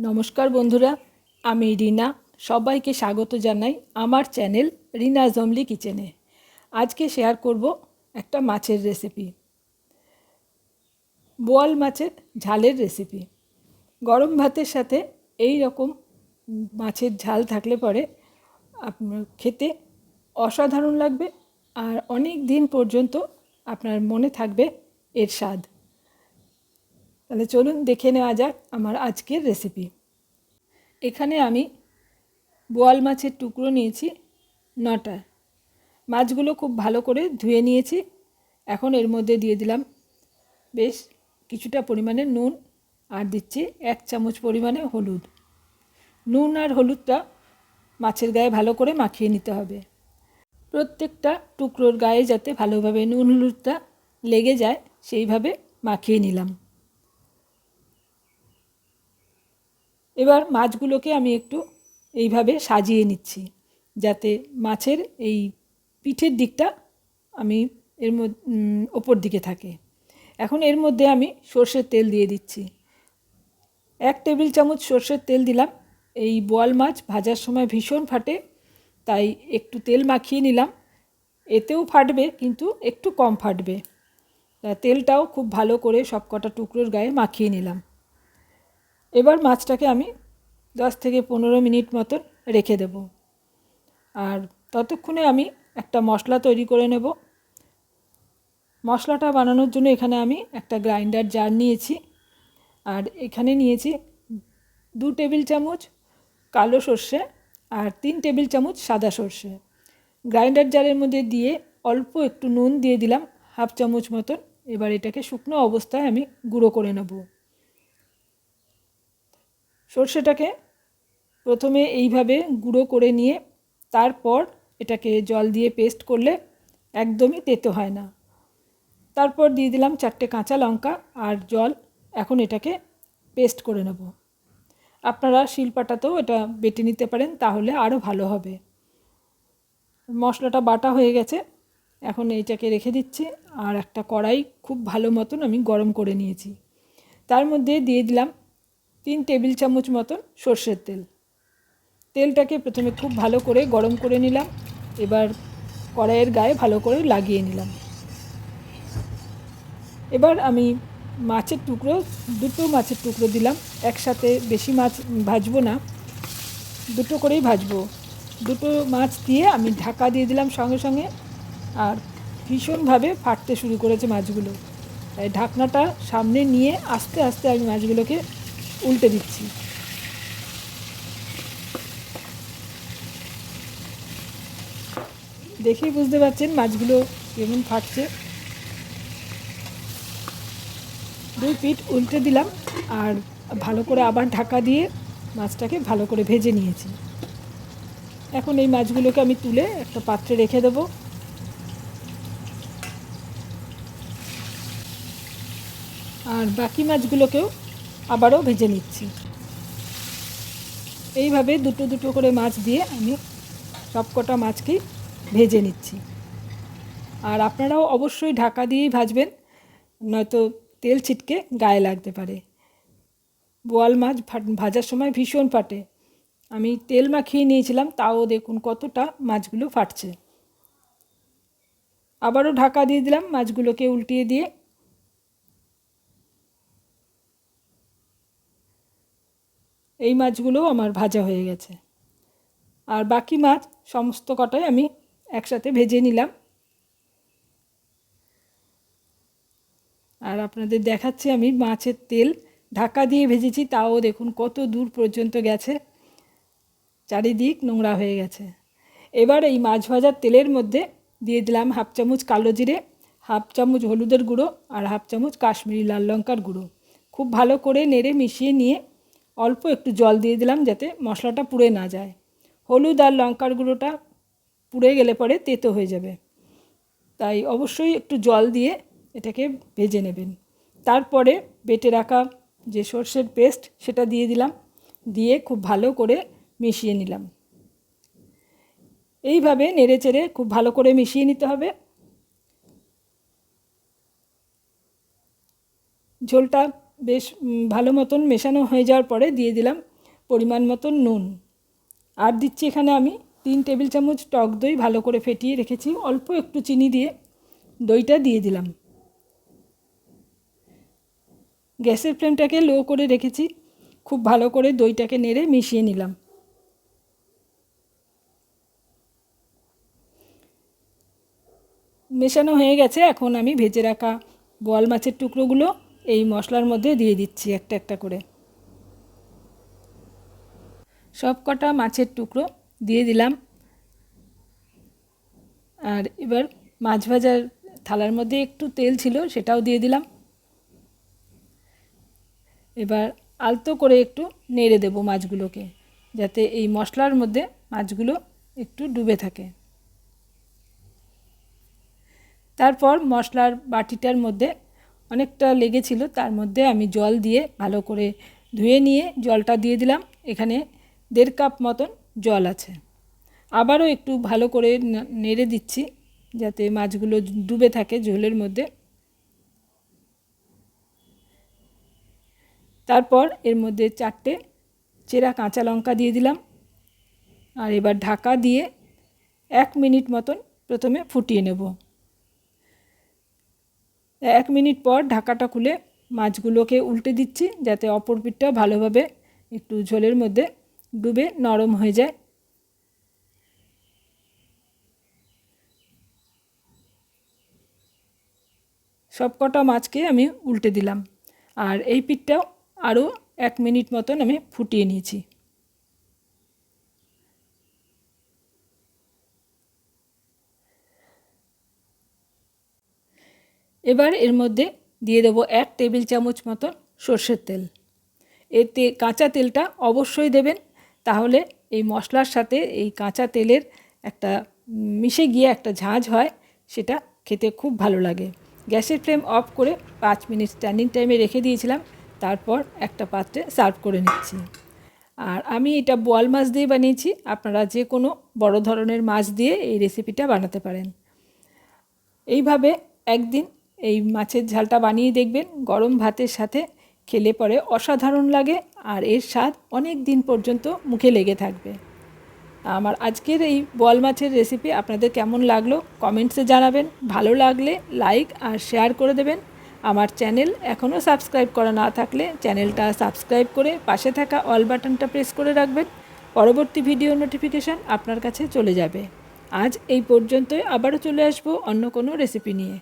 নমস্কার বন্ধুরা, আমি রিনা। সবাইকে স্বাগত জানাই আমার চ্যানেল রিনা জমলি কিচেনে। আজকে শেয়ার করব একটা মাছের রেসিপি। বোয়াল মাছের ঝালের রেসিপি। গরম ভাতের সাথে এই রকম মাছের ঝাল থাকলে পরে আপনার খেতে অসাধারণ লাগবে আর অনেক দিন পর্যন্ত আপনার মনে থাকবে এর স্বাদ। তাহলে চলুন দেখে নেওয়া যাক আমার আজকের রেসিপি এখানে আমি বোয়াল মাছের টুকরো নিয়েছি, নটা। মাছগুলো খুব ভালো করে ধুয়ে নিয়েছি। এখন এর মধ্যে দিয়ে দিলাম বেশ কিছুটা পরিমাণে নুন আর দিচ্ছি এক চামচ পরিমাণে হলুদ। নুন আর হলুদটা মাছের গায়ে ভালো করে মাখিয়ে নিতে হবে। প্রত্যেকটা টুকরোর গায়ে যাতে ভালোভাবে নুন হলুদটা লেগে যায়, সেইভাবে মাখিয়ে নিলাম। এবার মাছগুলোকে আমি একটু এইভাবে সাজিয়ে নিচ্ছি, যাতে মাছের এই পিঠের দিকটা আমি এর মধ্যে ওপর দিকে থাকে। এখন এর মধ্যে আমি সর্ষের তেল দিয়ে দিচ্ছি। এক টেবিল চামচ সর্ষের তেল দিলাম। এই বোয়াল মাছ ভাজার সময় ভীষণ ফাটে, তাই একটু তেল মাখিয়ে নিলাম। এতেও ফাটবে, কিন্তু একটু কম ফাটবে। তেলটাও খুব ভালো করে সব কটা টুকরোর গায়ে মাখিয়ে নিলাম। এবার মাছটাকে আমি দশ থেকে পনেরো মিনিট মতন রেখে দেব। আর ততক্ষণে আমি একটা মশলা তৈরি করে নেব। মশলাটা বানানোর জন্য এখানে আমি একটা গ্রাইন্ডার জার নিয়েছি। আর এখানে নিয়েছি দু টেবিল চামচ কালো সর্ষে আর তিন টেবিল চামচ সাদা সর্ষে। গ্রাইন্ডার জারের মধ্যে দিয়ে অল্প একটু নুন দিয়ে দিলাম, হাফ চামচ মতন। এবার এটাকে শুকনো অবস্থায় আমি গুঁড়ো করে নেব। সর্ষেটাকে প্রথমে এইভাবে গুঁড়ো করে নিয়ে তারপর এটাকে জল দিয়ে পেস্ট করলে একদমই তেতো হয় না। তারপর দিয়ে দিলাম চারটে কাঁচা লঙ্কা আর জল। এখন এটাকে পেস্ট করে নেব। আপনারা শিলপাটাতেও এটা বেটে নিতে পারেন, তাহলে আরও ভালো হবে। মশলাটা বাটা হয়ে গেছে। এখন এইটাকে রেখে দিচ্ছি আর একটা কড়াই খুব ভালো মতন আমি গরম করে নিয়েছি। তার মধ্যে দিয়ে দিলাম তিন টেবিল চামচ মতন সর্ষের তেল। তেলটাকে প্রথমে খুব ভালো করে গরম করে নিলাম, এবার কড়াইয়ের গায়ে ভালো করে লাগিয়ে নিলাম। এবার আমি মাছের টুকরো, দুটো মাছের টুকরো দিলাম, একসাথে বেশি মাছ ভাজবো না, দুটো করেই ভাজবো। দুটো মাছ দিয়ে আমি ঢাকা দিয়ে দিলাম সঙ্গে সঙ্গে, আর ভীষণভাবে ফাটতে শুরু করেছে মাছগুলো। তাই ঢাকনাটা সামনে নিয়ে আস্তে আস্তে আমি মাছগুলোকে উল্টে দিচ্ছি। দেখেই বুঝতে পারছেন মাছগুলো কেমন ফাটছে। দুই পিঠ উল্টে দিলাম আর ভালো করে আবার ঢাকা দিয়ে মাছটাকে ভালো করে ভেজে নিয়েছি। এখন এই মাছগুলোকে আমি তুলে একটা পাত্রে রেখে দেবো। আর বাকি মাছগুলোকেও আবারও ভেজে নিচ্ছি। এইভাবে দুটো দুটো করে মাছ দিয়ে আমি সব কটা মাছকেই ভেজে নিচ্ছি। আর আপনারাও অবশ্যই ঢাকা দিয়েই ভাজবেন, নয়তো তেল ছিটকে গায়ে লাগতে পারে। বোয়াল মাছ ভাজার সময় ভীষণ ফাটে। আমি তেল মাখিয়ে নিয়েছিলাম, তাও দেখুন কতটা মাছগুলো ফাটছে। আবারও ঢাকা দিয়ে দিলাম মাছগুলোকে উল্টিয়ে দিয়ে এই মাছগুলোও আমার ভাজা হয়ে গেছে। আর বাকি মাছ সমস্ত কটাই আমি একসাথে ভেজে নিলাম। আর আপনাদের দেখাচ্ছি আমি মাছের তেল। ঢাকা দিয়ে ভেজেছি, তাও দেখুন কত দূর পর্যন্ত গেছে। চারিদিক নোংরা হয়ে গেছে। এবার এই মাছ ভাজার তেলের মধ্যে দিয়ে দিলাম হাফ চামচ কালো জিরে, হাফ চামচ হলুদের গুঁড়ো আর হাফ চামচ কাশ্মীরি লাল লঙ্কার গুঁড়ো। খুব ভালো করে নেড়ে মিশিয়ে নিয়ে অল্প একটু জল দিয়ে দিলাম যাতে মশলাটা পুড়ে না যায়। হলুদ আর লঙ্কার গুঁড়োটা পুড়ে গেলে পরে তেতো হয়ে যাবে। তাই অবশ্যই একটু জল দিয়ে এটাকে ভেজে নেবেন। তারপরে বেটে রাখা যে সর্ষের পেস্ট সেটা দিয়ে দিলাম। দিয়ে খুব ভালো করে মিশিয়ে নিলাম। এইভাবে নেড়ে চেড়ে খুব ভালো করে মিশিয়ে নিতে হবে। ঝোলটা বেশ ভালো মতন মেশানো হয়ে যাওয়ার পরে দিয়ে দিলাম পরিমাণ মতন নুন। আর দিচ্ছি এখানে আমি তিন টেবিল চামচ টক দই ভালো করে ফেটিয়ে রেখেছি, অল্প একটু চিনি দিয়ে দইটা দিয়ে দিলাম। গ্যাসের ফ্লেমটাকে লো করে রেখেছি, খুব ভালো করে দইটাকে নেড়ে মিশিয়ে নিলাম। মেশানো হয়ে গেছে, এখন আমি ভেজে রাখা বোয়াল মাছের টুকরোগুলো এই মশলার মধ্যে দিয়ে দিচ্ছি একটা একটা করে। সব কটা মাছের টুকরো দিয়ে দিলাম। আর এবার মাছ ভাজার থালার মধ্যে একটু তেল ছিল সেটাও দিয়ে দিলাম। এবার আলতো করে একটু নেড়ে দেব মাছগুলোকে, যাতে এই মশলার মধ্যে মাছগুলো একটু ডুবে থাকে। তারপর মশলার বাটিটার মধ্যে অনেকটা লেগেছিল। তার মধ্যে আমি জল দিয়ে ভালো করে ধুয়ে নিয়ে জলটা দিয়ে দিলাম। এখানে দেড় কাপ মতন জল আছে। আবারও একটু ভালো করে নেড়ে দিচ্ছি যাতে মাছগুলো ডুবে থাকে ঝোলের মধ্যে। তারপর এর মধ্যে চারটে চেরা কাঁচা লঙ্কা দিয়ে দিলাম। আর এবার ঢাকা দিয়ে এক মিনিট মতন প্রথমে ফুটিয়ে নেব। এক মিনিট পর ঢাকাটা খুলে মাছগুলোকে উল্টে দিচ্ছি যাতে অপর পিঠটা ভালোভাবে একটু ঝোলের মধ্যে ডুবে নরম হয়ে যায়। সব কটা মাছকে আমি উল্টে দিলাম। আর এই পিঠটাও আরও এক মিনিট মতন আমি ফুটিয়ে নিয়েছি। এবার এর মধ্যে দিয়ে দেবো এক টেবিল চামচ মতন সর্ষের তেল। এতে কাঁচা তেলটা অবশ্যই দেবেন। তাহলে এই মশলার সাথে এই কাঁচা তেলের একটা মিশে গিয়ে একটা ঝাঁঝ হয়, সেটা খেতে খুব ভালো লাগে। গ্যাসের ফ্লেম অফ করে পাঁচ মিনিট স্ট্যান্ডিং টাইমে রেখে দিয়েছিলাম। তারপর একটা পাত্রে সার্ভ করে নিচ্ছি। আর আমি এটা বোয়াল মাছ দিয়ে বানিয়েছি। আপনারা যে কোনো বড় ধরনের মাছ দিয়ে এই রেসিপিটা বানাতে পারেন। এইভাবে একদিন এই মাছের ঝালটা বানিয়ে দেখবেন, গরম ভাতের সাথে খেলে পরে অসাধারণ লাগে আর এর স্বাদ অনেক দিন পর্যন্ত মুখে লেগে থাকবে। আমার আজকের এই বোয়াল মাছের রেসিপি আপনাদের কেমন লাগল কমেন্টসে জানাবেন। ভালো লাগলে লাইক আর শেয়ার করে দেবেন। আমার চ্যানেল এখনও সাবস্ক্রাইব করা না থাকলে চ্যানেলটা সাবস্ক্রাইব করে পাশে থাকা অল বাটনটা প্রেস করে রাখবেন। পরবর্তী ভিডিও নোটিফিকেশান আপনার কাছে চলে যাবে। আজ এই পর্যন্তই, আবারও চলে আসব অন্য কোনো রেসিপি নিয়ে।